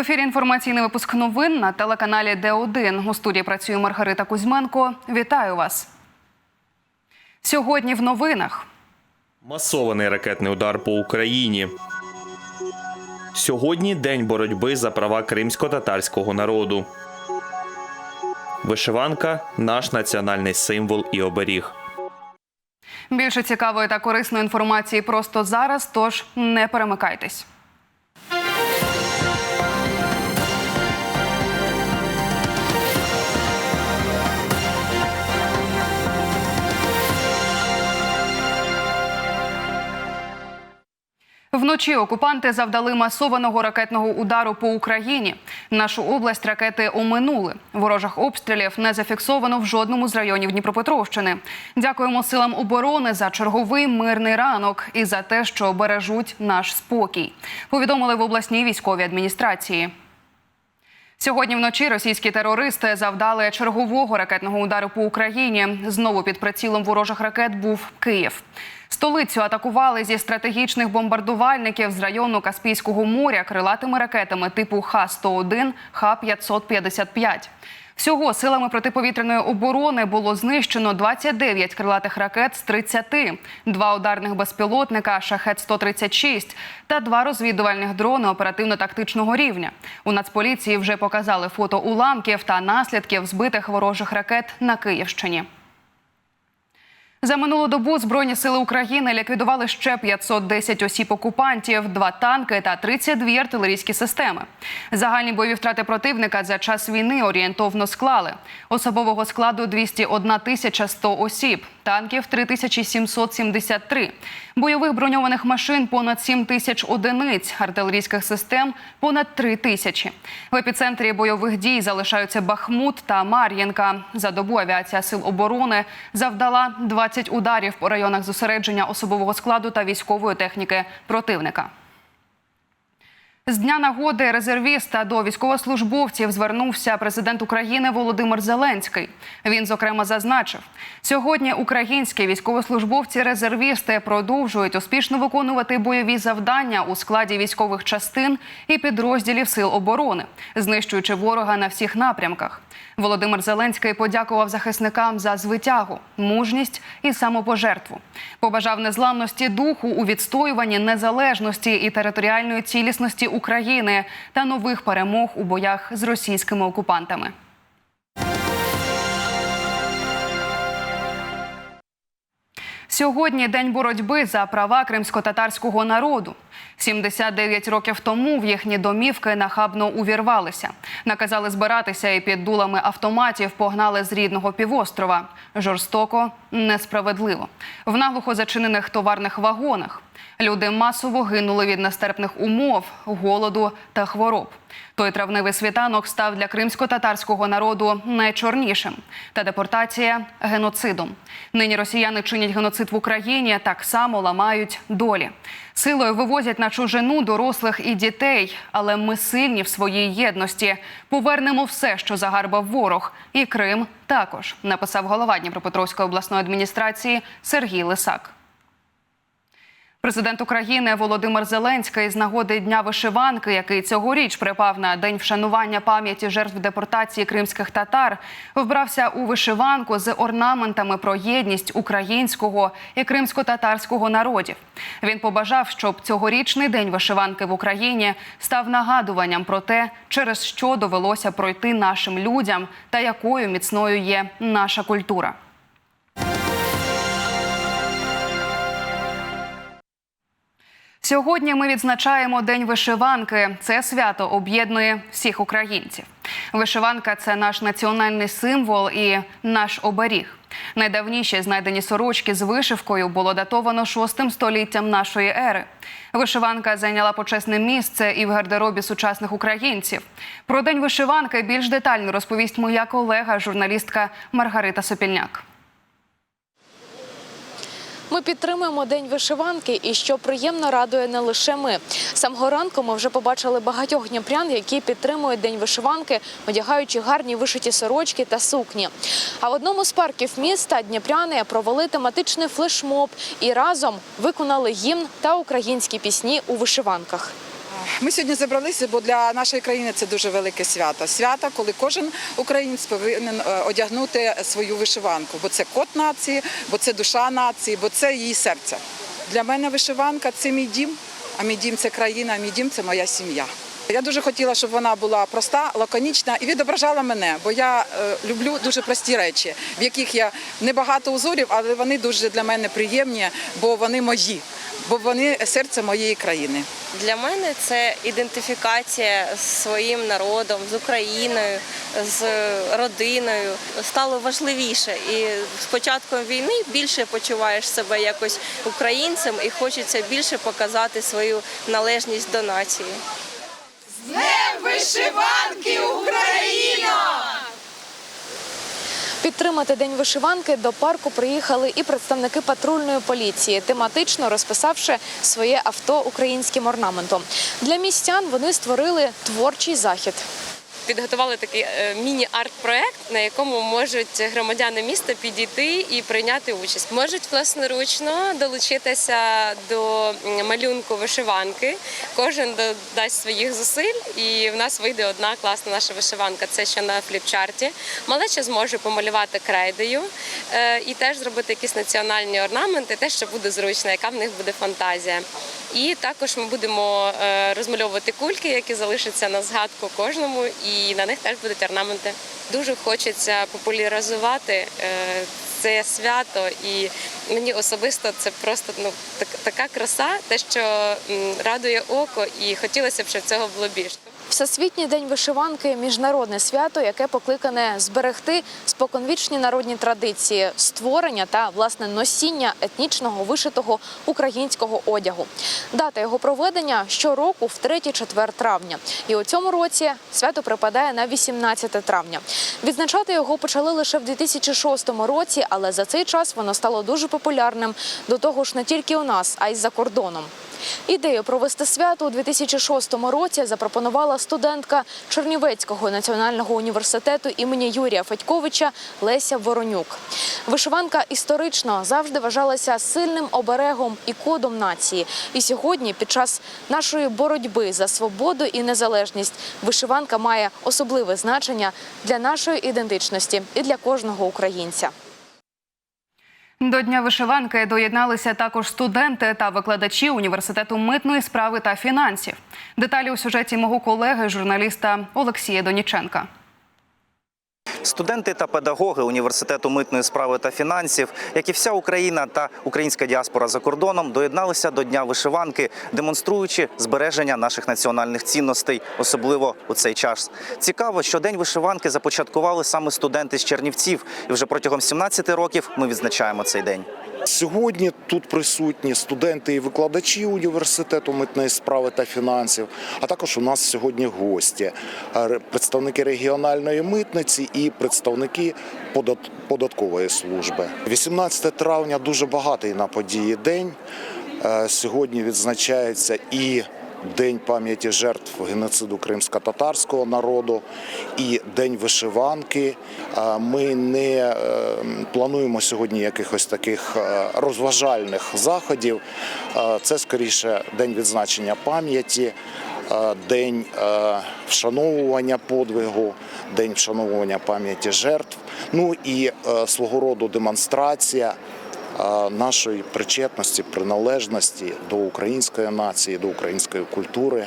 ефірі інформаційний випуск новин на телеканалі Д1. У студії працює Маргарита Кузьменко. Вітаю вас. Сьогодні в новинах. Масований ракетний удар по Україні. Сьогодні день боротьби за права кримсько-татарського народу. Вишиванка наш національний символ і оберіг. Більше цікавої та корисної інформації просто зараз. Тож не перемикайтесь. Вночі окупанти завдали масованого ракетного удару по Україні. Нашу область ракети оминули. Ворожих обстрілів не зафіксовано в жодному з районів Дніпропетровщини. Дякуємо силам оборони за черговий мирний ранок і за те, що бережуть наш спокій. Повідомили в обласній військовій адміністрації. Сьогодні вночі російські терористи завдали чергового ракетного удару по Україні. Знову під прицілом ворожих ракет був Київ. Столицю атакували зі стратегічних бомбардувальників з району Каспійського моря крилатими ракетами типу Х-101, Х-555. Всього силами протиповітряної оборони було знищено 29 крилатих ракет з 30, два ударних безпілотника «Шахет-136» та два розвідувальних дрони оперативно-тактичного рівня. У Нацполіції вже показали фото уламків та наслідків збитих ворожих ракет на Київщині. За минулу добу Збройні сили України ліквідували ще 510 осіб окупантів, два танки та 32 артилерійські системи. Загальні бойові втрати противника за час війни орієнтовно склали особового складу 201 тисяча 100 осіб, танків 3773, бойових броньованих машин понад 7 тисяч одиниць, артилерійських систем понад 3 тисячі. В епіцентрі бойових дій залишаються Бахмут та Мар'їнка. За добу авіація сил оборони завдала 20 ударів по районах зосередження особового складу та військової техніки противника. З дня нагоди резервіста до військовослужбовців звернувся президент України Володимир Зеленський. Він зокрема зазначив, сьогодні українські військовослужбовці-резервісти продовжують успішно виконувати бойові завдання у складі військових частин і підрозділів сил оборони, знищуючи ворога на всіх напрямках. Володимир Зеленський подякував захисникам за звитягу, мужність і самопожертву. Побажав незламності духу у відстоюванні незалежності і територіальної цілісності України та нових перемог у боях з російськими окупантами. Сьогодні день боротьби за права кримсько-татарського народу. 79 років тому в їхні домівки нахабно увірвалися. Наказали збиратися і під дулами автоматів погнали з рідного півострова. Жорстоко, несправедливо. В наглухо зачинених товарних вагонах. Люди масово гинули від нестерпних умов, голоду та хвороб. Той травневий світанок став для кримсько-татарського народу найчорнішим. Та депортація геноцидом. Нині росіяни чинять геноцид в Україні, так само ламають долі. Силою вивозять на чужину дорослих і дітей, але ми сильні в своїй єдності. Повернемо все, що загарбав ворог, і Крим також, написав голова Дніпропетровської обласної адміністрації Сергій Лисак. Президент України Володимир Зеленський з нагоди дня вишиванки, який цьогоріч припав на день вшанування пам'яті жертв депортації кримських татар, вбрався у вишиванку з орнаментами про єдність українського і кримсько-татарського народів. Він побажав, щоб цьогорічний день вишиванки в Україні став нагадуванням про те, через що довелося пройти нашим людям та якою міцною є наша культура. Сьогодні ми відзначаємо День вишиванки. Це свято об'єднує всіх українців. Вишиванка це наш національний символ і наш оберіг. Найдавніші знайдені сорочки з вишивкою було датовано шостим століттям нашої ери. Вишиванка зайняла почесне місце і в гардеробі сучасних українців. Про день вишиванки більш детально розповість моя колега, журналістка Маргарита Сопільняк. Ми підтримуємо день вишиванки, і що приємно радує не лише ми. Самого ранку ми вже побачили багатьох дніпрян, які підтримують день вишиванки, одягаючи гарні вишиті сорочки та сукні. А в одному з парків міста дніпряни провели тематичний флешмоб і разом виконали гімн та українські пісні у вишиванках. Ми сьогодні зібралися, бо для нашої країни це дуже велике свято. Свято, коли кожен українець повинен е, одягнути свою вишиванку, бо це код нації, бо це душа нації, бо це її серце. Для мене вишиванка це мій дім, а мій дім це країна, а мій дім це моя сім'я. Я дуже хотіла, щоб вона була проста, лаконічна і відображала мене, бо я е, люблю дуже прості речі, в яких я небагато узорів, але вони дуже для мене приємні, бо вони мої, бо вони серце моєї країни. Для мене це ідентифікація з своїм народом, з Україною, з родиною стало важливіше. І з початком війни більше почуваєш себе якось українцем і хочеться більше показати свою належність до нації. Підтримати день вишиванки до парку приїхали і представники патрульної поліції, тематично розписавши своє авто українським орнаментом. Для містян вони створили творчий захід. Підготували такий е, міні-арт-проект, на якому можуть громадяни міста підійти і прийняти участь. Можуть власноручно долучитися до малюнку вишиванки. Кожен додасть своїх зусиль, і в нас вийде одна класна наша вишиванка. Це ще на фліпчарті. Малеча зможе помалювати крейдою е, і теж зробити якісь національні орнаменти, те, що буде зручно, яка в них буде фантазія. І також ми будемо е, розмальовувати кульки, які залишаться на згадку кожному, і на них теж будуть орнаменти. Дуже хочеться популяризувати е, це свято, і мені особисто це просто ну так, така краса, те, що радує око, і хотілося б, щоб цього було більше. Всесвітній день вишиванки міжнародне свято, яке покликане зберегти споконвічні народні традиції, створення та власне носіння етнічного вишитого українського одягу. Дата його проведення щороку в 3-4 травня. І у цьому році свято припадає на 18 травня. Відзначати його почали лише в 2006 році, але за цей час воно стало дуже популярним. До того ж, не тільки у нас, а й за кордоном. Ідею провести свято у 2006 році запропонувала студентка Чернівецького національного університету імені Юрія Федьковича Леся Воронюк. Вишиванка історично завжди вважалася сильним оберегом і кодом нації. І сьогодні, під час нашої боротьби за свободу і незалежність, вишиванка має особливе значення для нашої ідентичності і для кожного українця. До Дня вишиванки доєдналися також студенти та викладачі університету митної справи та фінансів. Деталі у сюжеті мого колеги, журналіста Олексія Доніченка. Студенти та педагоги університету митної справи та фінансів, як і вся Україна та українська діаспора за кордоном, доєдналися до Дня вишиванки, демонструючи збереження наших національних цінностей, особливо у цей час. Цікаво, що день вишиванки започаткували саме студенти з Чернівців, і вже протягом 17 років ми відзначаємо цей день. Сьогодні тут присутні студенти і викладачі університету митної справи та фінансів. А також у нас сьогодні гості, е, представники регіональної митниці і представники податкової служби. 18 травня дуже багатий на події день. Е, Сьогодні відзначається і День пам'яті жертв геноциду кримсько-татарського народу і День вишиванки. Ми не е, плануємо сьогодні якихось таких е, розважальних заходів. Це скоріше день відзначення пам'яті, е, день вшановування подвигу, день вшановування пам'яті жертв. Ну і свого роду демонстрація нашої причетності, приналежності до української нації, до української культури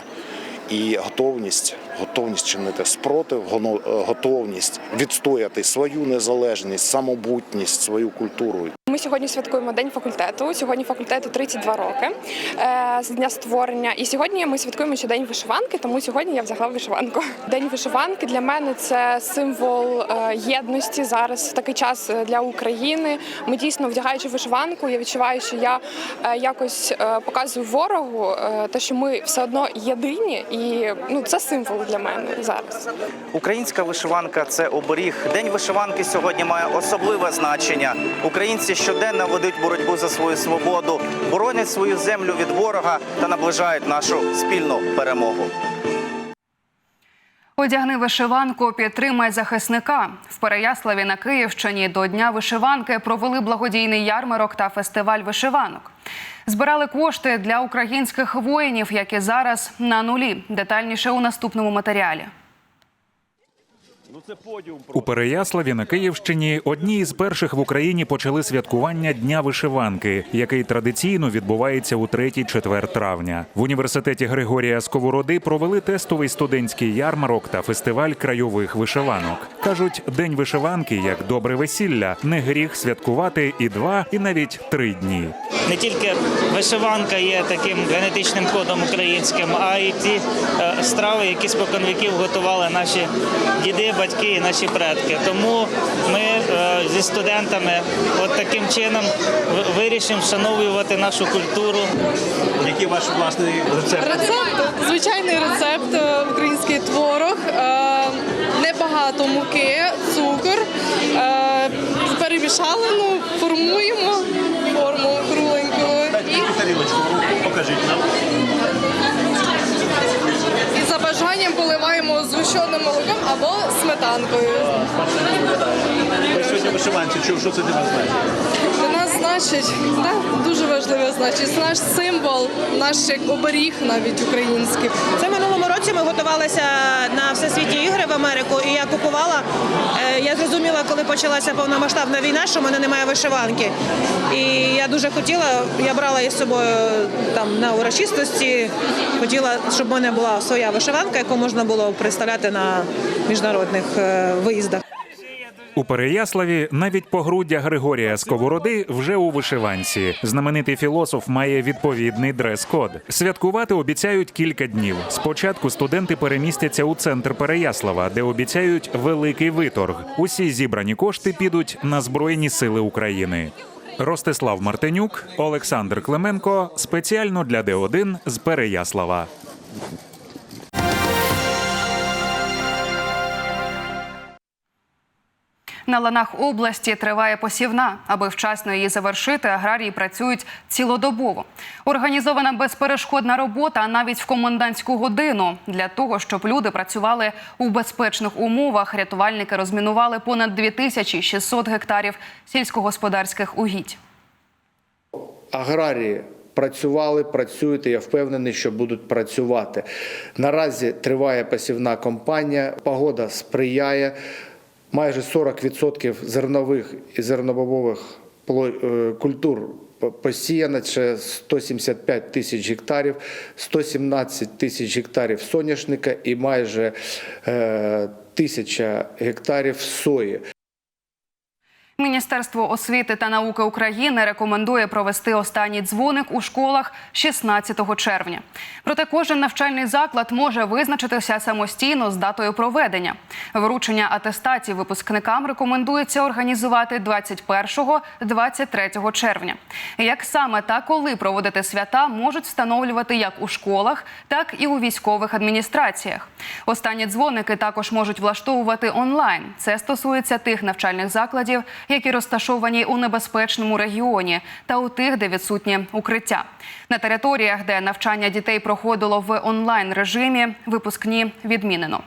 і готовність, готовність чинити спротив, е, готовність відстояти свою незалежність, самобутність, свою культуру. Ми сьогодні святкуємо день факультету. Сьогодні факультету 32 роки е, з дня створення. І сьогодні ми святкуємо ще день вишиванки, тому сьогодні я взяла вишиванку. День вишиванки для мене це символ е, єдності зараз в такий час для України. Ми дійсно вдягаючи вишиванку. Я відчуваю, що я якось показую ворогу, те, що ми все одно єдині, і ну це символ для мене зараз. Українська вишиванка це оберіг. День вишиванки сьогодні має особливе значення. Українці щоденно ведуть боротьбу за свою свободу, боронять свою землю від ворога та наближають нашу спільну перемогу. Одягни вишиванку, підтримай захисника. В Переяславі на Київщині до Дня вишиванки провели благодійний ярмарок та фестиваль вишиванок. Збирали кошти для українських воїнів, які зараз на нулі. Детальніше у наступному матеріалі. У Переяславі на Київщині одні із перших в Україні почали святкування Дня вишиванки, який традиційно відбувається у 3-4 травня. В університеті Григорія Сковороди провели тестовий студентський ярмарок та фестиваль крайових вишиванок. кажуть, день вишиванки, як добре весілля, не гріх святкувати і два, і навіть три дні. не тільки вишиванка є таким генетичним кодом українським, а й ті е, страви, які споконвіків готували наші діди, батьки і наші предки. Тому ми е, зі студентами от таким чином вирішимо вшановувати нашу культуру. Який ваш власний рецепт? Рецепт, звичайний рецепт, е, український творог, е, небагато муки, цукор. Перемішали, ну, формуємо форму кругленьку і, Тарілочку покажіть нам. і за бажанням поливаємо згущеним молоком або сметанкою. Вишиванці. Що, що це для вас значить? Для нас значить, так, дуже важливе значить. Це наш символ, наш як оберіг навіть український. Це минулому році ми готувалися на всесвітні ігри в Америку, і я купувала. е, Я зрозуміла, коли почалася повномасштабна війна, що в мене немає вишиванки. І я дуже хотіла, я брала із собою там на урочистості. Хотіла, щоб в мене була своя вишиванка, яку можна було представляти на міжнародних е, виїздах. У Переяславі навіть погруддя Григорія Сковороди вже у вишиванці. Знаменитий філософ має відповідний дрес-код. Святкувати обіцяють кілька днів. Спочатку студенти перемістяться у центр Переяслава, де обіцяють великий виторг. Усі зібрані кошти підуть на Збройні Сили України. Ростислав Мартинюк, Олександр Клименко спеціально для Д1 з Переяслава. На ланах області триває посівна. Аби вчасно її завершити, аграрії працюють цілодобово. Організована безперешкодна робота навіть в комендантську годину. Для того, щоб люди працювали у безпечних умовах, рятувальники розмінували понад 2600 гектарів сільськогосподарських угідь. аграрії працювали, працюють. і Я впевнений, що будуть працювати. Наразі триває посівна кампанія. Погода сприяє. Майже 40% зернових і зернобобових е, культур по- посіяно. Це 175 тисяч гектарів, 117 тисяч гектарів соняшника і майже е, тисяча гектарів сої. Міністерство освіти та науки України рекомендує провести останній дзвоник у школах 16 червня. Проте кожен навчальний заклад може визначитися самостійно з датою проведення. Вручення атестацій випускникам рекомендується організувати 21-23 червня. Як саме та коли проводити свята, можуть встановлювати як у школах, так і у військових адміністраціях. Останні дзвоники також можуть влаштовувати онлайн. Це стосується тих навчальних закладів, які розташовані у небезпечному регіоні, та у тих, де відсутнє укриття. На територіях, де навчання дітей проходило в онлайн режимі, випускні відмінено.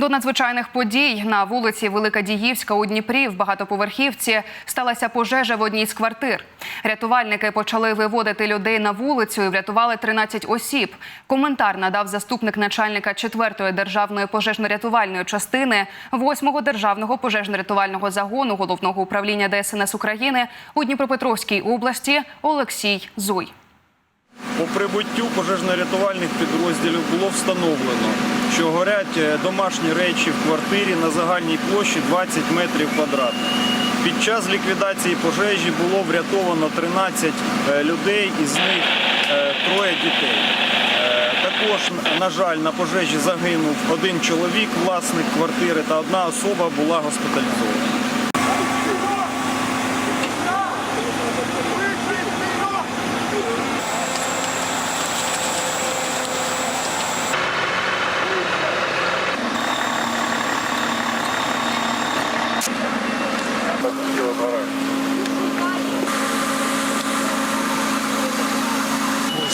До надзвичайних подій на вулиці Велика Діївська у Дніпрі в багатоповерхівці сталася пожежа в одній з квартир. Рятувальники почали виводити людей на вулицю і врятували 13 осіб. Коментар надав заступник начальника 4-ї державної пожежно-рятувальної частини 8-го державного пожежно-рятувального загону головного управління ДСНС України у Дніпропетровській області Олексій Зуй. По прибуттю пожежно-рятувальних підрозділів було встановлено, що горять е, домашні речі в квартирі на загальній площі 20 метрів квадратних. Під час ліквідації пожежі було врятовано 13 е, людей, із них е, троє дітей. Також, на жаль, на пожежі загинув один чоловік, власник квартири, та одна особа була госпіталізована.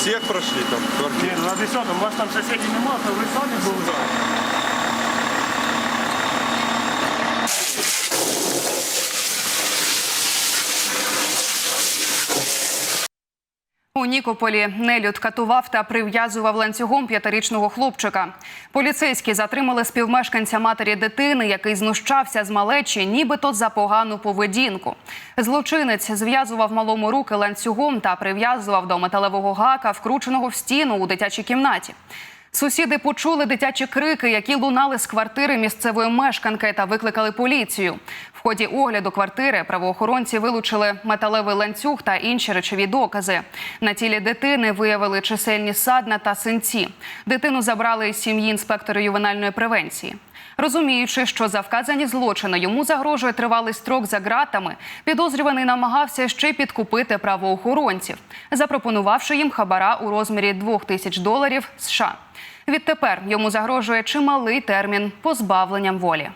Всіх пройшли там квартиру. На 10 у вас там сусідів немає, то ви самі були. У Нікополі нелюд катував та прив'язував ланцюгом п'ятирічного хлопчика. Поліцейські затримали співмешканця матері дитини, який знущався з малечі, нібито за погану поведінку. Злочинець зв'язував малому руки ланцюгом та прив'язував до металевого гака, вкрученого в стіну у дитячій кімнаті. Сусіди почули дитячі крики, які лунали з квартири місцевої мешканки та викликали поліцію. Ході огляду квартири правоохоронці вилучили металевий ланцюг та інші речові докази. На тілі дитини виявили чисельні садна та синці. Дитину забрали із сім'ї інспектори ювенальної превенції. Розуміючи, що за вказані злочини йому загрожує тривалий строк за ґратами, підозрюваний намагався ще підкупити правоохоронців, запропонувавши їм хабара у розмірі 2 тисяч доларів США. Відтепер йому загрожує чималий термін позбавленням волі.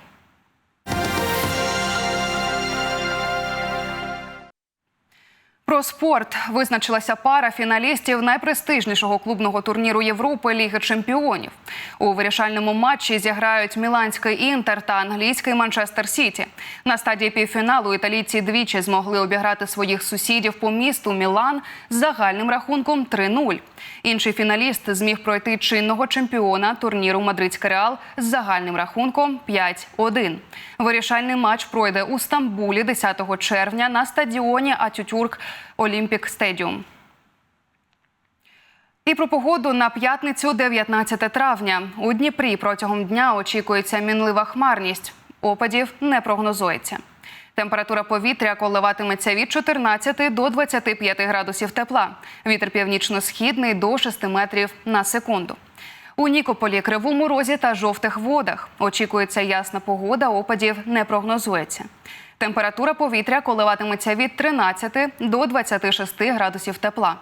Про спорт визначилася пара фіналістів найпрестижнішого клубного турніру Європи Ліги Чемпіонів. У вирішальному матчі зіграють міланський інтер та англійський Манчестер Сіті. На стадії півфіналу італійці двічі змогли обіграти своїх сусідів по місту Мілан з загальним рахунком 3-0. Інший фіналіст зміг пройти чинного чемпіона турніру Мадридський Реал з загальним рахунком 5-1. Вирішальний матч пройде у Стамбулі 10 червня на стадіоні Атютюрк Олімпік Стедіум. І про погоду на п'ятницю, 19 травня. У Дніпрі протягом дня очікується мінлива хмарність. Опадів не прогнозується. Температура повітря коливатиметься від 14 до 25 градусів тепла. Вітер північно-східний до 6 метрів на секунду. У Нікополі, Кривому Розі та жовтих водах очікується ясна погода, опадів не прогнозується. Температура повітря коливатиметься від 13 до 26 градусів тепла.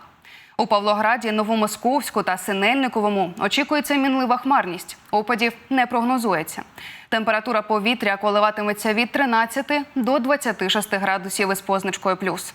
У Павлограді, Новомосковську та Синельниковому очікується мінлива хмарність. Опадів не прогнозується. Температура повітря коливатиметься від 13 до 26 градусів із позначкою плюс.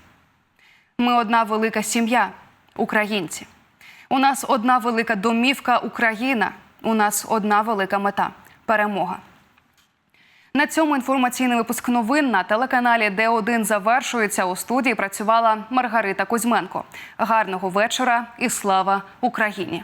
Ми одна велика сім'я українці. У нас одна велика домівка Україна. У нас одна велика мета перемога. На цьому інформаційний випуск новин на телеканалі Д1 завершується. У студії працювала Маргарита Кузьменко. Гарного вечора і слава Україні!